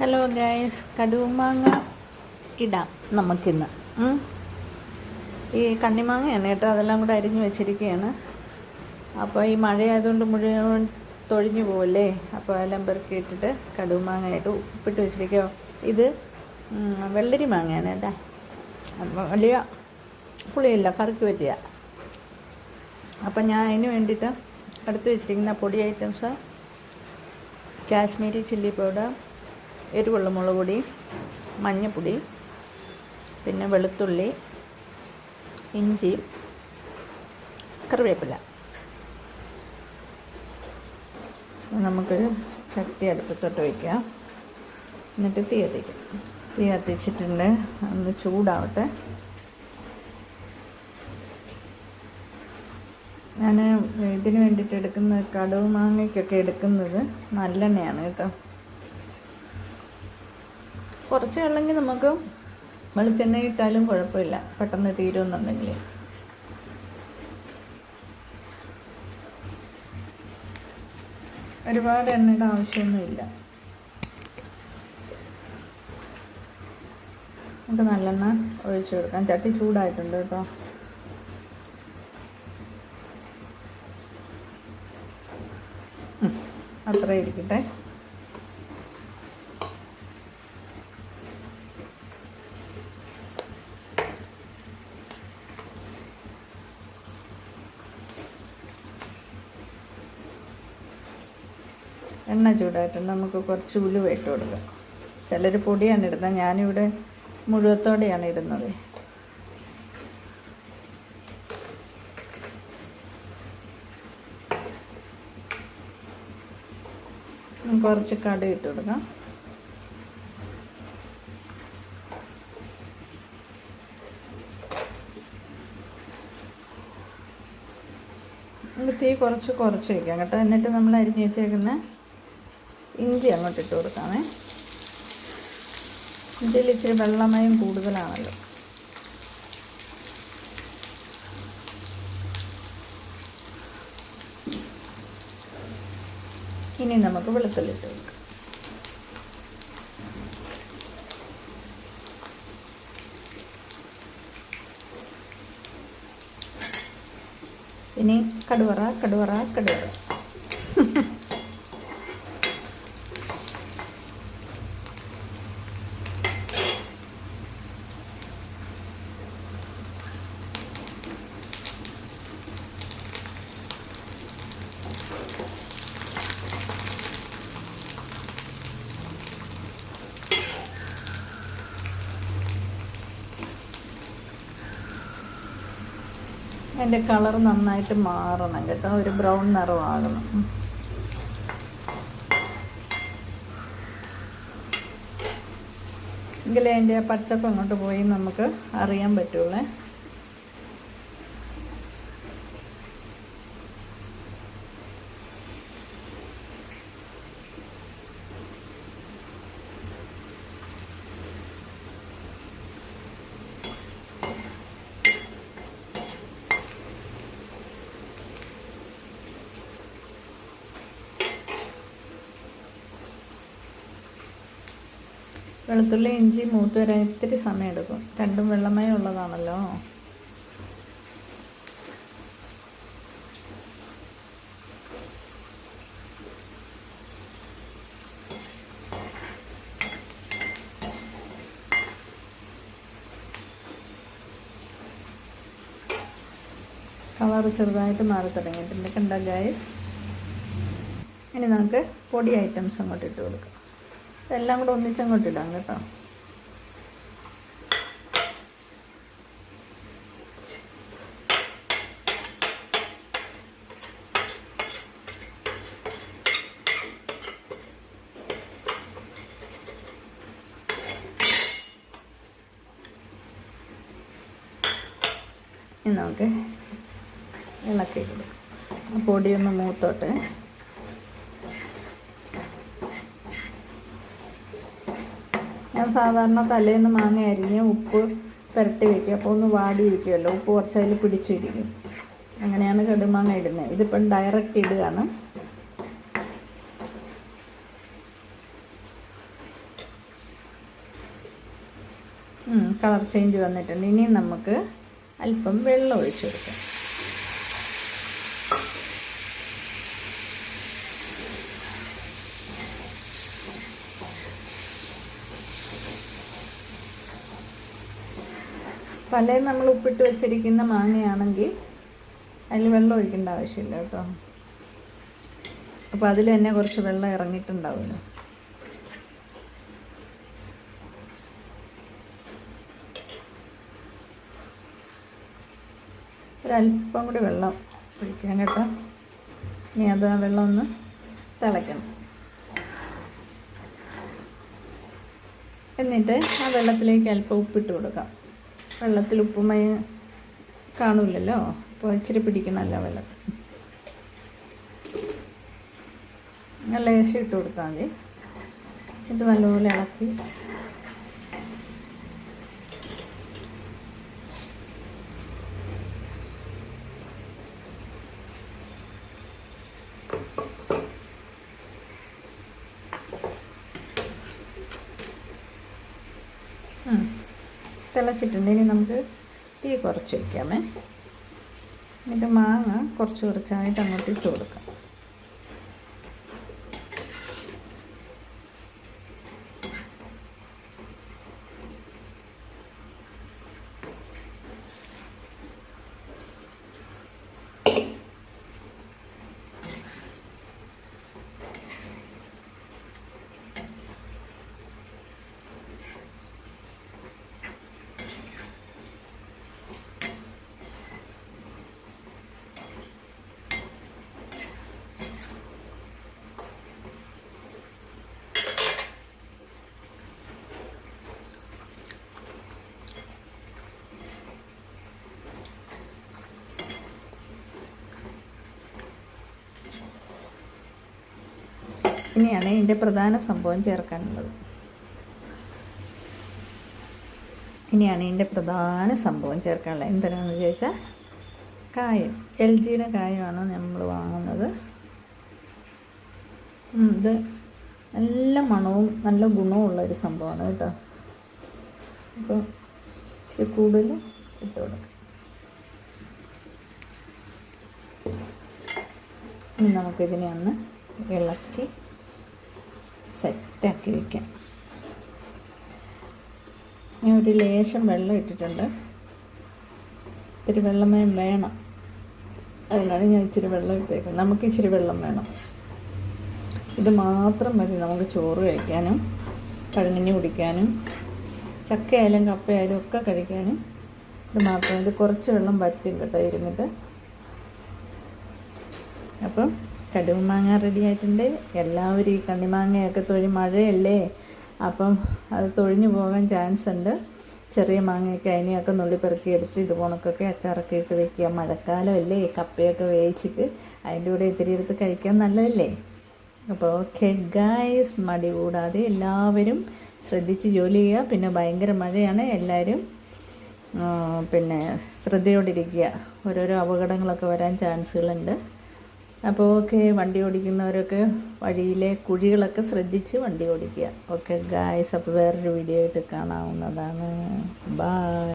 Hello guys കടുമാങ്ങ ഇടാം നമുക്കിന്ന്. ഈ കണ്ണിമാങ്ങയാണ് കേട്ടോ അതെല്ലാം കൂടെ അരിഞ്ഞു വെച്ചിരിക്കുകയാണ് അപ്പോൾ ഈ മഴയായതുകൊണ്ട് മുഴുവൻ തൊഴിഞ്ഞു പോവല്ലേ? അപ്പോൾ എല്ലാം പെറുക്കി ഇട്ടിട്ട് കടുമാങ്ങയായിട്ട് ഉപ്പിട്ട് വെച്ചിരിക്കോ ഇത് വെള്ളരി മാങ്ങയാണ് കേട്ടോ. അപ്പോൾ വലിയ പുളിയില്ല കറുക്കി പറ്റിയ. അപ്പം ഞാൻ അതിന് വേണ്ടിയിട്ട് എടുത്ത് വെച്ചിരിക്കുന്ന പൊടി ഐറ്റംസ് കാശ്മീരി ചില്ലി പൗഡർ എരിവുള്ള മുളക് പൊടി മഞ്ഞൾപ്പൊടി പിന്നെ വെളുത്തുള്ളി ഇഞ്ചി കറിവേപ്പില. നമുക്ക് ചട്ടി അടുപ്പത്തോട്ട് വയ്ക്കാം എന്നിട്ട് തീ കത്തിക്കാം. തീ കത്തിച്ചിട്ടുണ്ട്. ഒന്ന് ചൂടാവട്ടെ. ഞാൻ ഇതിന് വേണ്ടിയിട്ട് എടുക്കുന്ന കടുവ് മാങ്ങയ്ക്കൊക്കെ എടുക്കുന്നത് നല്ലെണ്ണയാണ് കേട്ടോ. കുറച്ച് വെള്ളമെങ്കിൽ നമുക്ക് വെളിച്ചെണ്ണ ഇട്ടാലും കുഴപ്പമില്ല. പെട്ടെന്ന് തീരുമെന്നുണ്ടെങ്കിൽ. ഒരുപാട് എണ്ണയുടെ ആവശ്യമൊന്നുമില്ല. നമുക്ക് നല്ലെണ്ണ ഒഴിച്ചു കൊടുക്കാം. ചട്ടി ചൂടായിട്ടുണ്ട് കേട്ടോ. അത്രയിരിക്കട്ടെ എണ്ണ ചൂടായിട്ടുണ്ട് നമുക്ക് കുറച്ച് ഉലുവ ഇട്ട് കൊടുക്കാം. ചിലർ പൊടിയാണ് ഇടുന്നത്. ഞാനിവിടെ മുഴുവത്തോടെയാണ് ഇടുന്നത്. കുറച്ച് കടുക് ഇട്ട് കൊടുക്കാം. തീ കുറച്ച് കുറച്ച് വയ്ക്കാം കേട്ടോ. എന്നിട്ട് നമ്മൾ അരിഞ്ഞ് വെച്ചേക്കുന്ന ഇഞ്ചി അങ്ങോട്ട് ഇട്ട് കൊടുക്കാമേ. ഇഞ്ചിയിൽ ഇച്ചിരി വെള്ളമയം കൂടുതലാണല്ലോ. ഇനി നമുക്ക് വെളുത്തുള്ളി ഇട്ട് കൊടുക്കാം. ഇനി കടുവറ കടുവറ കടുവറ. അതിന്റെ കളർ നന്നായിട്ട് മാറണം കേട്ടോ. ഒരു ബ്രൗൺ നിറമാകണം. എങ്കിലേ അതിന്റെ പച്ചപ്പ് അങ്ങോട്ട് പോയി നമുക്ക് അറിയാൻ പറ്റുള്ളേ. വെളുത്തുള്ളി ഇഞ്ചി മൂത്ത് വരാൻ ഇത്തിരി സമയമെടുക്കും. രണ്ടും വെള്ളമയം ഉള്ളതാണല്ലോ. കളർ ചെറുതായിട്ട് മാറി തുടങ്ങിയിട്ടുണ്ട് കണ്ട ഗൈസ് ഇനി നമുക്ക് പൊടി ഐറ്റംസ് അങ്ങോട്ട് ഇട്ട് കൊടുക്കാം. ഇതെല്ലാം കൂടെ ഒന്നിച്ചങ്ങോട്ട് ഇടാം കേട്ടോ. നമുക്ക് ഇളക്കി കൊടുക്കും പൊടിയൊന്ന് മൂത്തോട്ടെ. ഞാൻ സാധാരണ തലേന്ന് മാങ്ങ അരിഞ്ഞ് ഉപ്പ് പുരട്ടി വയ്ക്കും അപ്പോൾ ഒന്ന് വാടിയിരിക്കുമല്ലോ. ഉപ്പ് കുറച്ച് അതിൽ പിടിച്ചിരിക്കും. അങ്ങനെയാണ് കടുമാങ്ങ ഇടുന്നത്. ഇതിപ്പം ഡയറക്റ്റ് ഇടുകയാണ്. കളർ ചേഞ്ച് വന്നിട്ടുണ്ട്. ഇനി നമുക്ക് അല്പം വെള്ളം ഒഴിച്ചു കൊടുക്കാം. പലയും നമ്മൾ ഉപ്പിട്ട് വെച്ചിരിക്കുന്ന മാങ്ങയാണെങ്കിൽ അതിൽ വെള്ളം ഒഴിക്കേണ്ട ആവശ്യമില്ല കേട്ടോ. അപ്പോൾ അതിൽ തന്നെ കുറച്ച് വെള്ളം ഇറങ്ങിയിട്ടുണ്ടാവുമല്ലോ. ഒരല്പം കൂടി വെള്ളം ഒഴിക്കാൻ കേട്ടോ. ഇനി അത് വെള്ളം ഒന്ന് തിളയ്ക്കണം. എന്നിട്ട് ആ വെള്ളത്തിലേക്ക് അല്പം ഉപ്പിട്ട് കൊടുക്കാം. വെള്ളത്തിൽ ഉപ്പുമയ കാണില്ലല്ലോ അപ്പോൾ ഇച്ചിരി പിടിക്കണമല്ലോ വെള്ളത്തിൽ ലേശം ഇട്ട് കൊടുത്താൽ മതി. ഇത് നല്ലപോലെ ഇളക്കി തിളച്ചിട്ടുണ്ട്. ഇനി നമുക്ക് തീ കുറച്ച് വയ്ക്കാമേ എന്നിട്ട് മാങ്ങ കുറച്ച് കുറച്ചായിട്ട് അങ്ങോട്ട് ഇട്ട് കൊടുക്കാം. ഇനിയാണ് ഇതിന്റെ പ്രധാന സംഭവം ചേർക്കാനുള്ളത്. ഇനിയാണ് ഇതിന്റെ പ്രധാന സംഭവം ചേർക്കാനുള്ളത്. എന്തിനാണെന്ന് ചോദിച്ചാൽ കായം. എൽ ജിയുടെ കായമാണ് നമ്മൾ വാങ്ങുന്നത്. ഇത് നല്ല മണവും നല്ല ഗുണവും ഉള്ള ഒരു സംഭവമാണ് കേട്ടോ. അപ്പോൾ ഇച്ചിരി കൂടുതൽ ഇട്ട് കൊടുക്കാം. ഇനി നമുക്കിതിനെ ഒന്ന് ഇളക്കി സെറ്റാക്കി വയ്ക്കാം ഞാൻ ഒരു ലേശം വെള്ളം ഇട്ടിട്ടുണ്ട്. ഇത്തിരി വെള്ളമേ വേണം. അതിനാണ് ഞാൻ ഇച്ചിരി വെള്ളം ഇട്ടേക്കുന്നത്. നമുക്ക് ഇച്ചിരി വെള്ളം വേണം. ഇത് മാത്രം മതി നമുക്ക് ചോറ് കഴിക്കാനും പഴങ്ങഞ്ഞി കുടിക്കാനും ചക്കയായാലും കപ്പയായാലും ഒക്കെ കഴിക്കാനും. ഇത് മാത്രം ഇത് കുറച്ച് വെള്ളം പറ്റും കേട്ടോ ഇരുന്നിട്ട്. അപ്പം കടുമാങ്ങ റെഡി ആയിട്ടുണ്ട് എല്ലാവരും ഈ കണ്ണിമാങ്ങയൊക്കെ തൊഴി മഴയല്ലേ? അപ്പം അത് തൊഴിഞ്ഞു പോകാൻ ചാൻസ് ഉണ്ട്. ചെറിയ മാങ്ങയൊക്കെ അതിനെയൊക്കെ നുള്ളിപ്പെറുക്കി എടുത്ത് ഇത് കണക്കൊക്കെ അച്ചാറൊക്കെ ഇട്ട് വെക്കുക. മഴക്കാലമല്ലേ കപ്പയൊക്കെ വേവിച്ചിട്ട് അതിന്റെ കൂടെ ഇത്തിരി എടുത്ത് കഴിക്കാൻ നല്ലതല്ലേ? അപ്പോൾ ഓക്കെ ഗായ്സ് മടി കൂടാതെ എല്ലാവരും ശ്രദ്ധിച്ച് ജോലി ചെയ്യുക. പിന്നെ ഭയങ്കര മഴയാണ് എല്ലാവരും പിന്നെ ശ്രദ്ധയോടിരിക്കുക ഓരോരോ അപകടങ്ങളൊക്കെ വരാൻ ചാൻസുകളുണ്ട് അപ്പോൾ ഓക്കെ വണ്ടി ഓടിക്കുന്നവരൊക്കെ വഴിയിലെ കുഴികളൊക്കെ ശ്രദ്ധിച്ച് വണ്ടി ഓടിക്കുക. ഓക്കെ ഗായ്സ് അപ്പോൾ വേറൊരു വീഡിയോ ആയിട്ട് കാണാവുന്നതാണ്. ബായ്